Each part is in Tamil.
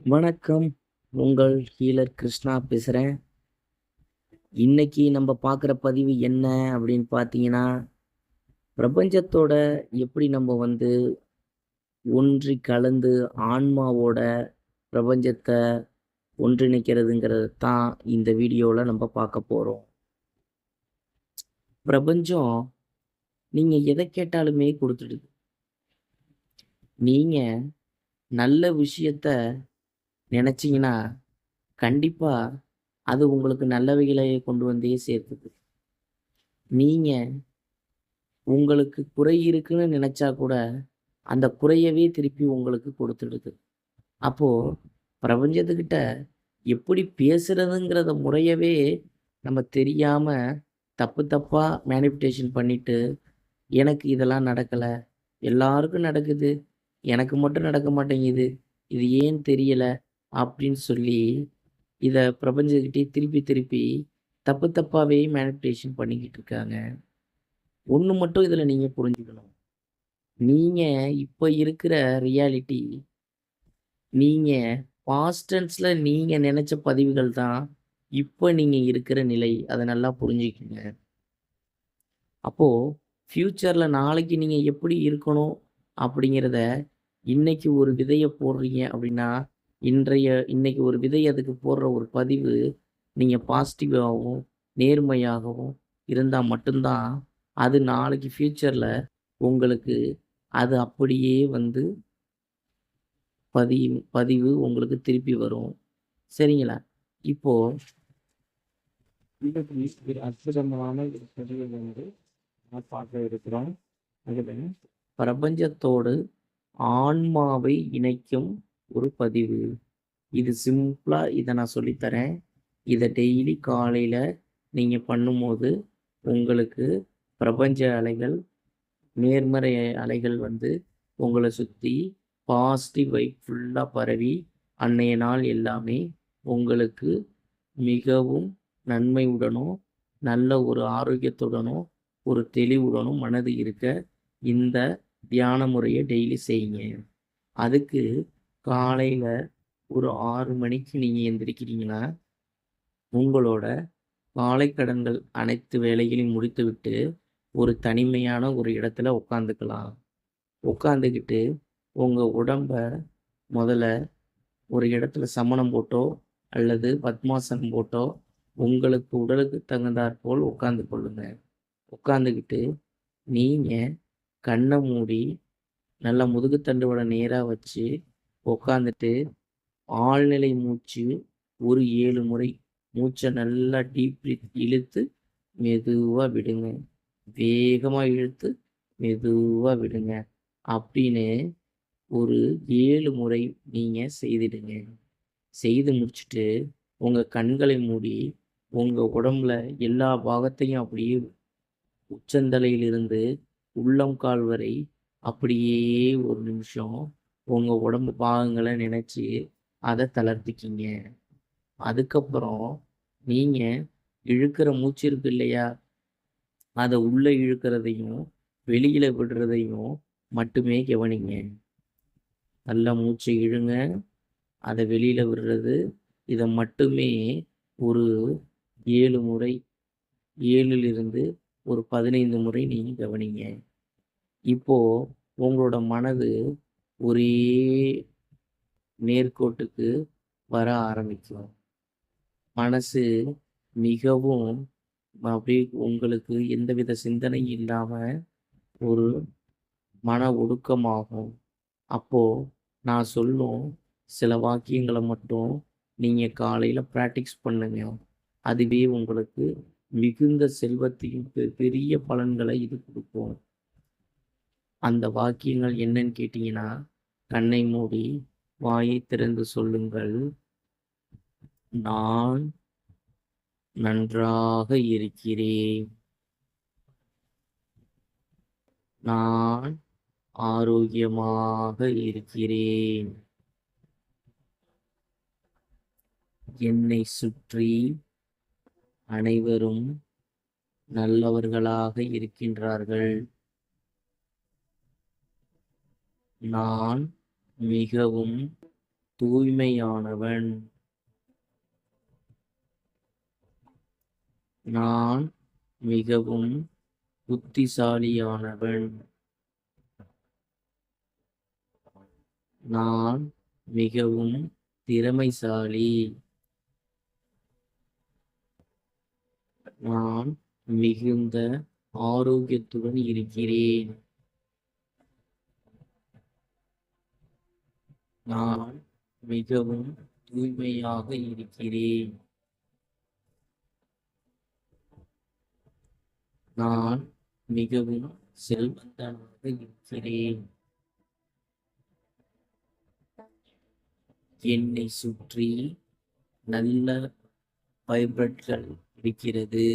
வணக்கம் உங்கள் ஹீலர் கிருஷ்ணா பேசுகிறேன் இன்னைக்கு நம்ம பார்க்குற பதிவு என்ன அப்படின்னு பார்த்தீங்கன்னா பிரபஞ்சத்தோட எப்படி நம்ம வந்து ஒன்றி கலந்து ஆன்மாவோட பிரபஞ்சத்தை ஒன்றிணைக்கிறதுங்கிறது தான் இந்த வீடியோவில் நம்ம பார்க்க போகிறோம் பிரபஞ்சம் நீங்கள் எதை கேட்டாலுமே கொடுத்துடுது. நீங்கள் நல்ல விஷயத்த நினச்சிங்கன்னா கண்டிப்பாக அது உங்களுக்கு நல்லவைகளையே கொண்டு வந்தே சேர்த்துது. நீங்கள் உங்களுக்கு குறை இருக்குன்னு நினச்சா கூட அந்த குறையவே திருப்பி உங்களுக்கு கொடுத்துடுது. அப்போது பிரபஞ்சத்துக்கிட்ட எப்படி பேசுகிறதுங்கிறத முறையவே நம்ம தெரியாமல் தப்பு தப்பாக மேனிஃபிடேஷன் பண்ணிட்டு எனக்கு இதெல்லாம் நடக்கலை எல்லாருக்கும் நடக்குது எனக்கு மட்டும் நடக்க மாட்டேங்குது இது ஏன் தெரியலை அப்படின்னு சொல்லி இதை பிரபஞ்சக்கிட்டே திருப்பி திருப்பி தப்பு தப்பாகவே மேனிப்புலேஷன் பண்ணிக்கிட்டு இருக்காங்க. ஒன்று மட்டும் இதில் நீங்கள் புரிஞ்சுக்கணும். நீங்கள் இப்போ இருக்கிற ரியாலிட்டி நீங்கள் பாஸ்டன்ஸில் நீங்கள் நினச்ச பதிவுகள் தான் இப்போ நீங்கள் இருக்கிற நிலை. அதை நல்லா புரிஞ்சுக்கோங்க. அப்போது ஃப்யூச்சரில் நாளைக்கு நீங்கள் எப்படி இருக்கணும் அப்படிங்கிறத இன்னைக்கு ஒரு விதையை போடுறீங்க அப்படின்னா இன்றைய இன்னைக்கு ஒரு விதை அதுக்கு போடுற ஒரு பதிவு நீங்கள் பாசிட்டிவாகவும் நேர்மையாகவும் இருந்தால் மட்டும்தான் அது நாளைக்கு ஃப்யூச்சரில் உங்களுக்கு அது அப்படியே வந்து பதிவு பதிவு உங்களுக்கு திருப்பி வரும். சரிங்களா? இப்போ ஒரு அற்புதமான பதிவை வந்து பார்க்க இருக்கிறோம். அதில் பிரபஞ்சத்தோடு ஆன்மாவை இணைக்கும் ஒரு பதிவு. இது சிம்பிளாக இதை நான் சொல்லித்தரேன். இதை டெய்லி காலையில் நீங்கள் பண்ணும்போது உங்களுக்கு பிரபஞ்ச அலைகள் நேர்மறை அலைகள் வந்து உங்களை சுற்றி பாசிட்டிவ் வைப் ஃபுல்லாக பரவி அன்னைய நாள் எல்லாமே உங்களுக்கு மிகவும் நன்மையுடனும் நல்ல ஒரு ஆரோக்கியத்துடனும் ஒரு தெளிவுடனும் மனது இருக்க இந்த தியான முறையை டெய்லி செய்யுங்க. அதுக்கு காலையில் ஒரு ஆறு மணிக்கு நீங்கள் எந்திரிக்கிறீங்கன்னா உங்களோட காலை கடன்கள் அனைத்து வேலைகளையும் முடித்துவிட்டு ஒரு தனிமையான ஒரு இடத்துல உட்காந்துக்கலாம் உட்காந்துக்கிட்டு உங்கள் உடம்ப முதல்ல ஒரு இடத்துல சமணம் போட்டோ அல்லது பத்மாசனம் போட்டோ உங்களுக்கு உடலுக்கு தகுந்தாற் போல் உட்காந்து கொள்ளுங்க. உட்காந்துக்கிட்டு நீங்கள் கண்ணை மூடி நல்லா முதுகுத்தண்டுவோட நேராக வச்சு உட்காந்துட்டு ஆழ்நிலை மூச்சு ஒரு ஏழு முறை. மூச்சை நல்லா டீப் பிரீத் இழுத்து மெதுவாக விடுங்க. வேகமாக இழுத்து மெதுவாக விடுங்க. அப்படின்னு ஒரு ஏழு முறை நீங்கள் செய்திடுங்க. செய்து முடிச்சுட்டு உங்கள் கண்களை மூடி உங்கள் உடம்புல எல்லா பாகத்தையும் அப்படியே உச்சந்தலையிலிருந்து உள்ளம் கால் வரை அப்படியே ஒரு நிமிஷம் உங்கள் உடம்பு பாகங்களை நினச்சி அதை தளர்த்திக்கிங்க. அதுக்கப்புறம் நீங்கள் இழுக்கிற மூச்சு இருக்கு இல்லையா? அதை உள்ளே இழுக்கிறதையும் வெளியில் விடுறதையும் மட்டுமே கவனிங்க. நல்லா மூச்சை இழுங்க. அதை வெளியில் விடுறது இதை மட்டுமே ஒரு ஏழு முறை ஏழிலிருந்து ஒரு பதினைந்து முறை நீங்கள் கவனிங்க. இப்போது உங்களோட மனது ஒரே நேர்கோட்டுக்கு வர ஆரம்பிக்கும். மனசு மிகவும் அப்படியே உங்களுக்கு எந்தவித சிந்தனை இல்லாமல் ஒரு மன ஒடுக்கமாகும். அப்போது நான் சொல்லும் சில வாக்கியங்களை மட்டும் நீங்கள் காலையில் ப்ராக்டிஸ் பண்ணுங்க. அதுவே உங்களுக்கு மிகுந்த செல்வத்தையும் பெ- பெரிய பலன்களை இது கொடுக்கும். அந்த வாக்கியங்கள் என்னன்னு கேட்டிங்கன்னா கண்ணை மூடி வாயை திறந்து சொல்லுங்கள். நான் நன்றாக இருக்கிறேன். நான் ஆரோக்கியமாக இருக்கிறேன். என்னை சுற்றி அனைவரும் நல்லவர்களாக இருக்கின்றார்கள். நான் மிகவும் தூய்மையானவன். நான் மிகவும் புத்திசாலியானவன். நான் மிகவும் திறமைசாலி. நான் மிகுந்த ஆரோக்கியத்துடன் இருக்கிறேன். நான் மிகவும் தூய்மையாக இருக்கிறேன். நான் மிகவும் செல்வந்தனாக இருக்கிறேன். என்னை சுற்றி நல்ல வைப்ரட்கள் இருக்கிறது.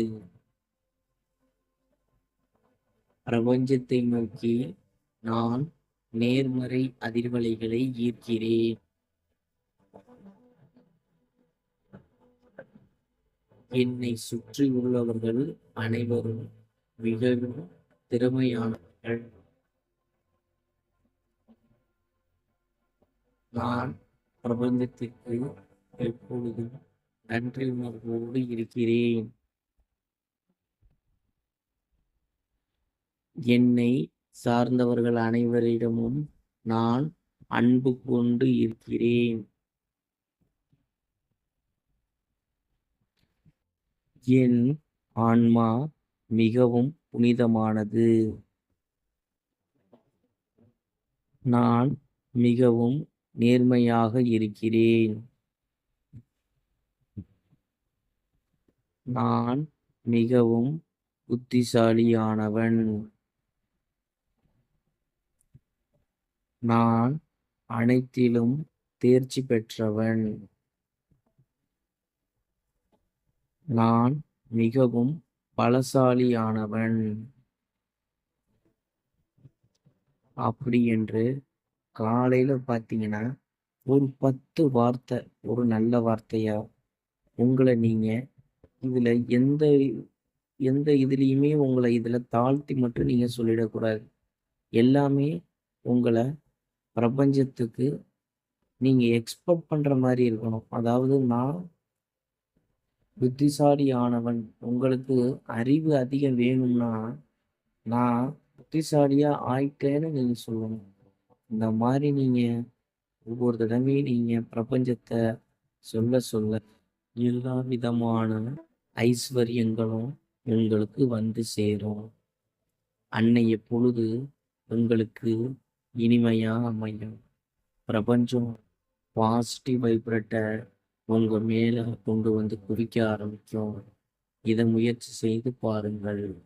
பிரபஞ்சத்தை நோக்கி நான் நேர்மறை அதிர்வலைகளை ஈர்க்கிறேன். என்னை சுற்றி உள்ளவர்கள் அனைவரும் மிகவும் திறமையானவர்கள். நான் பிரபஞ்சத்திற்கு எப்பொழுதும் நன்றி உணர்வோடு இருக்கிறேன். என்னை சார்ந்தவர்கள் அனைவரிடமும் நான் அன்பு கொண்டு இருக்கிறேன். என் ஆன்மா மிகவும் புனிதமானது. நான் மிகவும் நேர்மையாக இருக்கிறேன். நான் மிகவும் புத்திசாலியானவன். நான் அனைத்திலும் தேர்ச்சி பெற்றவன். நான் மிகவும் பலசாலியானவன். அப்படி என்று காலையில் பார்த்தீங்கன்னா ஒரு பத்து வார்த்தை ஒரு நல்ல வார்த்தையா உங்களை நீங்கள் இதில் எந்த எந்த இதுலேயுமே உங்களை இதில் தாழ்த்தி மட்டும் நீங்கள் சொல்லிடக்கூடாது. எல்லாமே உங்களை பிரபஞ்சத்துக்கு நீங்கள் எக்ஸ்பெக்ட் பண்ணுற மாதிரி இருக்கணும். அதாவது நான் புத்திசாலி ஆனவன் உங்களுக்கு அறிவு அதிகம் வேணும்னா நான் புத்திசாலியாக ஆயிட்டேன்னு நீங்கள் சொல்லணும். இந்த மாதிரி நீங்கள் ஒவ்வொரு தடவையும் நீங்கள் பிரபஞ்சத்தை சொல்ல சொல்ல எல்லா விதமான ஐஸ்வர்யங்களும் உங்களுக்கு வந்து சேரும். அன்னைய பொழுது உங்களுக்கு இனிமையா அமையும். பிரபஞ்சம் பாசிட்டிவ் வைப்ரேட்டை உங்க மேல கொண்டு வந்து குவிக்க ஆரம்பிக்கும். இதை முயற்சி செய்து பாருங்கள்.